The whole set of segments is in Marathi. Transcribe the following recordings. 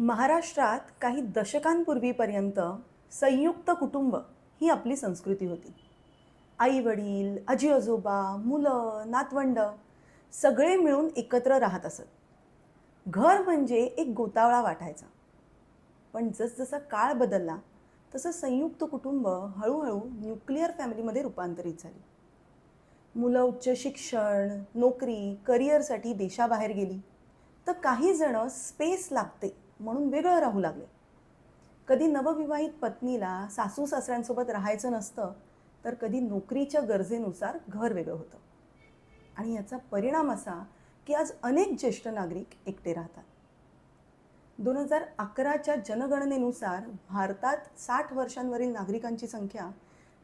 महाराष्ट्रात काही दशकांपूर्वीपर्यंत संयुक्त कुटुंब ही आपली संस्कृती होती. आई वडील आजी आजोबा मुलं नातवंड सगळे मिळून एकत्र राहत असत. घर म्हणजे एक गोतावळा वाटायचा. पण जसजसा काळ बदलला तसं संयुक्त कुटुंब हळूहळू न्यूक्लिअर फॅमिलीमध्ये रूपांतरित झाली. मुलं उच्च शिक्षण नोकरी करिअरसाठी देशाबाहेर गेली तर काही जणं स्पेस लागते म्हणून वेगळं राहू लागले. कधी नवविवाहित पत्नीला सासू सासऱ्यांसोबत राहायचं नसतं तर कधी नोकरीच्या गरजेनुसार घर वेगळं होतं. आणि याचा परिणाम असा की आज अनेक ज्येष्ठ नागरिक एकटे राहतात. दोन हजार अकराच्या जनगणनेनुसार भारतात साठ वर्षांवरील नागरिकांची संख्या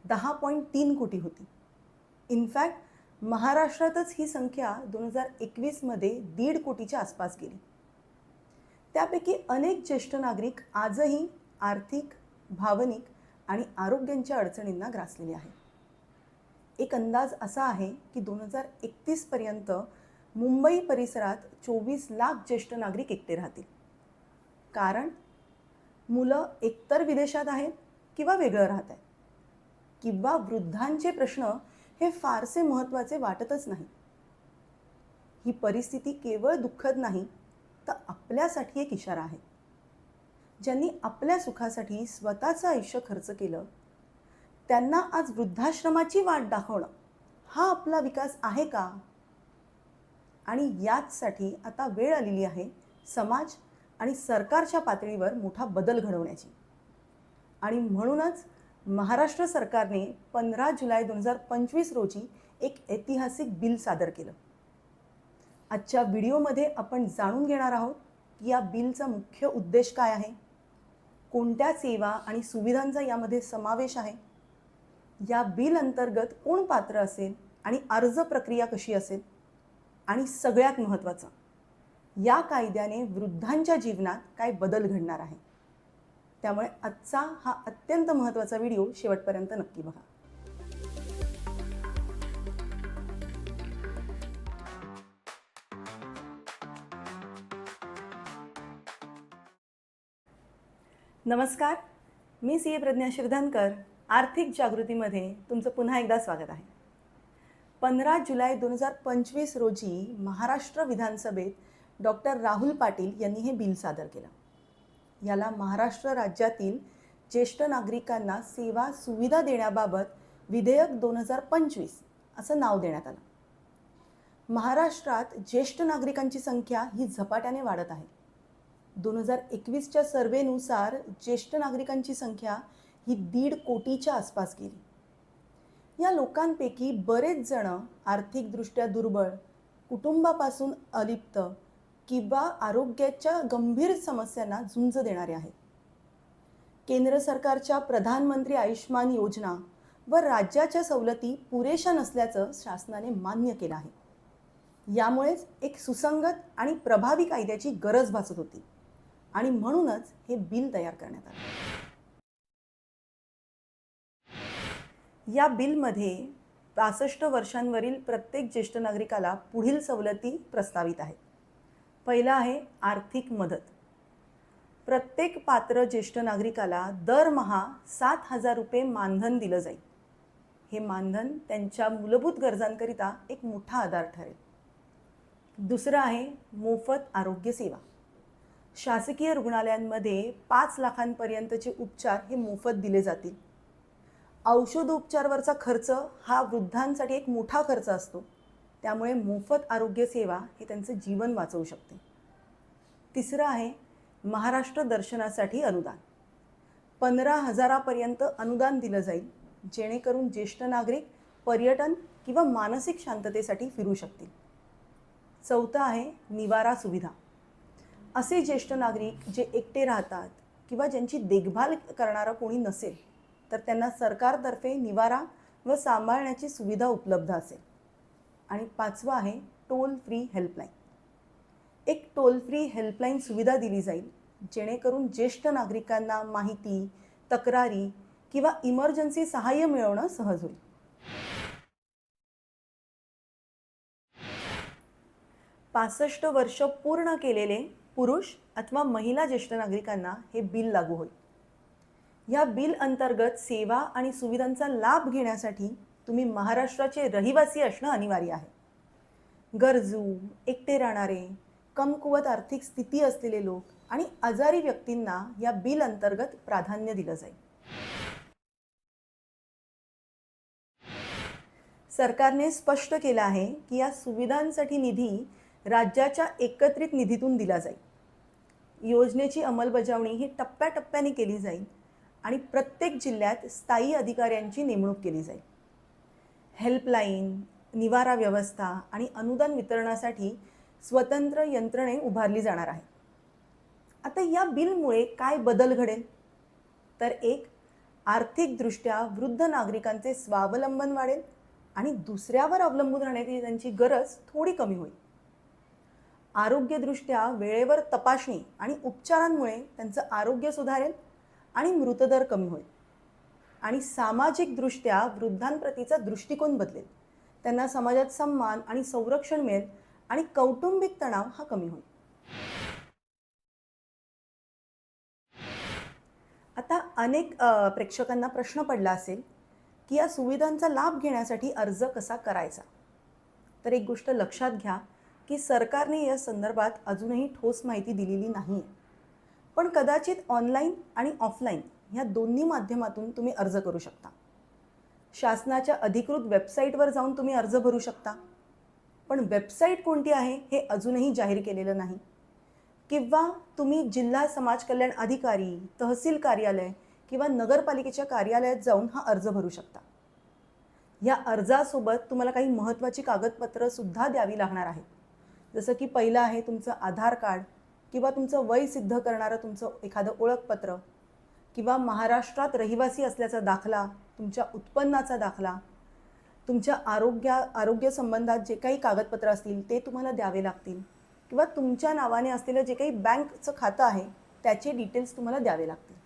दहा पॉईंट तीन कोटी होती. इनफॅक्ट महाराष्ट्रातच ही संख्या दोन हजार एकवीसमध्ये दीड कोटीच्या आसपास गेली. त्यापैकी अनेक ज्येष्ठ नागरिक आजही आर्थिक भावनिक आणि आरोग्यांच्या अडचणींना ग्रासलेले आहेत. एक अंदाज असा आहे की दोन हजार एकतीसपर्यंत मुंबई परिसरात चोवीस लाख ज्येष्ठ नागरिक एकटे राहतील. कारण मुलं एकतर विदेशात आहेत किंवा वेगळं राहत आहेत. किंवा वृद्धांचे प्रश्न हे फारसे महत्त्वाचे वाटतच नाही. ही परिस्थिती केवळ दुःखद नाही तर आपल्यासाठी एक इशारा आहे. ज्यांनी आपल्या सुखासाठी स्वतःचं आयुष्य खर्च केलं त्यांना आज वृद्धाश्रमाची वाट दाखवणं हा आपला विकास आहे का? आणि याचसाठी आता वेळ आलेली आहे समाज आणि सरकारच्या पातळीवर मोठा बदल घडवण्याची. आणि म्हणूनच महाराष्ट्र सरकारने पंधरा जुलै दोन हजार पंचवीस रोजी एक ऐतिहासिक बिल सादर केलं. आजच्या व्हिडिओमध्ये आपण जाणून घेणार आहोत की या बिलचा मुख्य उद्देश काय आहे कोणत्या सेवा आणि सुविधांचा यामध्ये समावेश आहे या बिल अंतर्गत कोण पात्र असेल आणि अर्ज प्रक्रिया कशी असेल आणि सगळ्यात महत्त्वाचं या कायद्याने वृद्धांच्या जीवनात काय बदल घडणार आहे. त्यामुळे आजचा हा अत्यंत महत्त्वाचा व्हिडिओ शेवटपर्यंत नक्की बघा. नमस्कार. मी सी ए प्रज्ञा शिरधनकर आर्थिक जागृतीमध्ये तुमचं पुन्हा एकदा स्वागत आहे. पंधरा जुलै दोन हजार पंचवीस रोजी महाराष्ट्र विधानसभेत डॉक्टर राहुल पाटील यांनी हे बिल सादर केलं. याला महाराष्ट्र राज्यातील ज्येष्ठ नागरिकांना सेवा सुविधा देण्याबाबत विधेयक दोन हजार पंचवीस असं नाव देण्यात आलं. महाराष्ट्रात ज्येष्ठ नागरिकांची संख्या ही झपाट्याने वाढत आहे. दोन हजार एकवीसच्या सर्वेनुसार ज्येष्ठ नागरिकांची संख्या ही दीड कोटीच्या आसपास गेली. या लोकांपैकी बरेच जण आर्थिकदृष्ट्या दुर्बळ कुटुंबापासून अलिप्त किंवा आरोग्याच्या गंभीर समस्यांना झुंज देणारे आहेत. केंद्र सरकारच्या प्रधानमंत्री आयुष्मान योजना व राज्याच्या सवलती पुरेशा नसल्याचं शासनाने मान्य केलं आहे. यामुळेच एक सुसंगत आणि प्रभावी कायद्याची गरज भासत होती. आणि म्हणूनच हे बिल तयार करण्यात आलं. या बिलमध्ये पासष्ट वर्षांवरील प्रत्येक ज्येष्ठ नागरिकाला पुढील सवलती प्रस्तावित आहेत. पहिलं आहे आर्थिक मदत. प्रत्येक पात्र ज्येष्ठ नागरिकाला दरमहा सात हजार रुपये मानधन दिलं जाईल. हे मानधन त्यांच्या मूलभूत गरजांकरिता एक मोठा आधार ठरेल. दुसरं आहे मोफत आरोग्यसेवा शासकीय रुग्णालयांमध्ये पाच लाखांपर्यंतचे उपचार हे मोफत दिले जातील. औषधोपचारवरचा खर्च हा वृद्धांसाठी एक मोठा खर्च असतो. त्यामुळे मोफत आरोग्यसेवा हे त्यांचं जीवन वाचवू शकते. तिसरं आहे महाराष्ट्र दर्शनासाठी अनुदान. पंधरा हजारापर्यंत अनुदान दिलं जाईल जेणेकरून ज्येष्ठ नागरिक पर्यटन किंवा मानसिक शांततेसाठी फिरू शकतील. चौथं आहे निवारा सुविधा. असे ज्येष्ठ नागरिक जे एकटे राहतात किंवा ज्यांची देखभाल करणारा कोणी नसेल तर त्यांना सरकारतर्फे निवारा व सांभाळण्याची सुविधा उपलब्ध असेल. आणि पाचवं आहे टोल फ्री हेल्पलाईन एक टोल फ्री हेल्पलाईन सुविधा दिली जाईल जेणेकरून ज्येष्ठ नागरिकांना माहिती तक्रारी किंवा इमर्जन्सी सहाय्य मिळवणं सहज होईल. पासष्ट वर्ष पूर्ण केलेले पुरुष अथवा महिला ज्येष्ठ नागरिकांना हे बिल लागू होईल. या बिल अंतर्गत सेवा आणि सुविधांचा लाभ घेण्यासाठी तुम्ही महाराष्ट्राचे रहिवासी असणं अनिवार्य आहे. गरजू एकटे राहणारे कमकुवत आर्थिक स्थिती असलेले लोक आणि आजारी व्यक्तींना या बिल अंतर्गत प्राधान्य दिलं जाईल. सरकारने स्पष्ट केलं आहे की या सुविधांसाठी निधी राज्याच्या एकत्रित निधीतून दिला जाईल. योजनेची अंमलबजावणी ही टप्प्याटप्प्याने केली जाईल आणि प्रत्येक जिल्ह्यात स्थायी अधिकाऱ्यांची नेमणूक केली जाईल. हेल्पलाईन निवारा व्यवस्था आणि अनुदान वितरणासाठी स्वतंत्र यंत्रणे उभारली जाणार आहे आता या बिलमुळे काय बदल घडेल? तर एक आर्थिकदृष्ट्या वृद्ध नागरिकांचे स्वावलंबन वाढेल आणि दुसऱ्यावर अवलंबून राहण्याची त्यांची गरज थोडी कमी होईल. आरोग्यदृष्ट्या वेळेवर तपासणी आणि उपचारांमुळे त्यांचं आरोग्य सुधारेल आणि मृतदर कमी होईल. आणि सामाजिकदृष्ट्या वृद्धांप्रतीचा दृष्टिकोन बदलेल. त्यांना समाजात सन्मान आणि संरक्षण मिळेल आणि कौटुंबिक तणाव हा कमी होईल. आता अनेक प्रेक्षकांना प्रश्न पडला असेल की या सुविधांचा लाभ घेण्यासाठी अर्ज कसा करायचा? तर एक गोष्ट लक्षात घ्या. की सरकारने या संदर्भात अजूनही ठोस माहिती दिलेली नाही पण कदाचित ऑनलाईन आणि ऑफलाईन ह्या दोन्ही माध्यमातून तुम्ही अर्ज करू शकता. शासनाच्या अधिकृत वेबसाईटवर जाऊन तुम्ही अर्ज भरू शकता. पण वेबसाईट कोणती आहे हे अजूनही जाहीर केलेलं नाही. किंवा तुम्ही जिल्हा समाज कल्याण अधिकारी तहसील कार्यालय किंवा नगरपालिकेच्या कार्यालयात जाऊन हा अर्ज भरू शकता. या अर्जासोबत तुम्हाला काही महत्त्वाची कागदपत्रंसुद्धा द्यावी लागणार आहेत. जसं की पहिलं आहे तुमचं आधार कार्ड किंवा तुमचं वय सिद्ध करणारं तुमचं एखादं ओळखपत्र किंवा महाराष्ट्रात रहिवासी असल्याचा दाखला तुमच्या उत्पन्नाचा दाखला तुमच्या आरोग्या आरोग्यसंबंधात जे काही कागदपत्र असतील ते तुम्हाला द्यावे लागतील किंवा तुमच्या नावाने असलेलं जे काही बँकचं खातं आहे त्याचे डिटेल्स तुम्हाला द्यावे लागतील.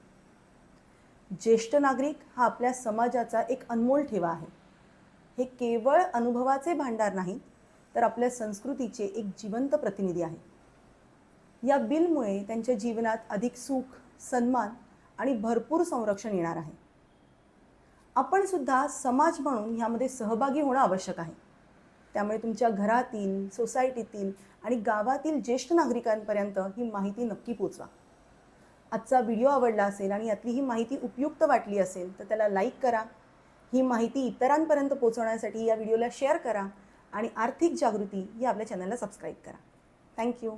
ज्येष्ठ नागरिक हा आपल्या समाजाचा एक अनमोल ठेवा आहे. हे केवळ अनुभवाचे भांडार नाहीत तर आपल्या संस्कृतीचे एक जिवंत प्रतिनिधी आहे. या बिलमुळे त्यांच्या जीवनात अधिक सुख सन्मान आणि भरपूर संरक्षण येणार आहे. आपण सुद्धा समाज म्हणून ह्यामध्ये सहभागी होणं आवश्यक आहे. त्यामुळे तुमच्या घरातील सोसायटीतील आणि गावातील ज्येष्ठ नागरिकांपर्यंत ही माहिती नक्की पोचवा. आजचा व्हिडिओ आवडला असेल आणि यातली ही माहिती उपयुक्त वाटली असेल तर त्याला लाईक करा. ही माहिती इतरांपर्यंत पोचवण्यासाठी या व्हिडिओला शेअर करा. आणि आर्थिक जागृती या आपल्या चॅनलला सबस्क्राईब करा. थँक्यू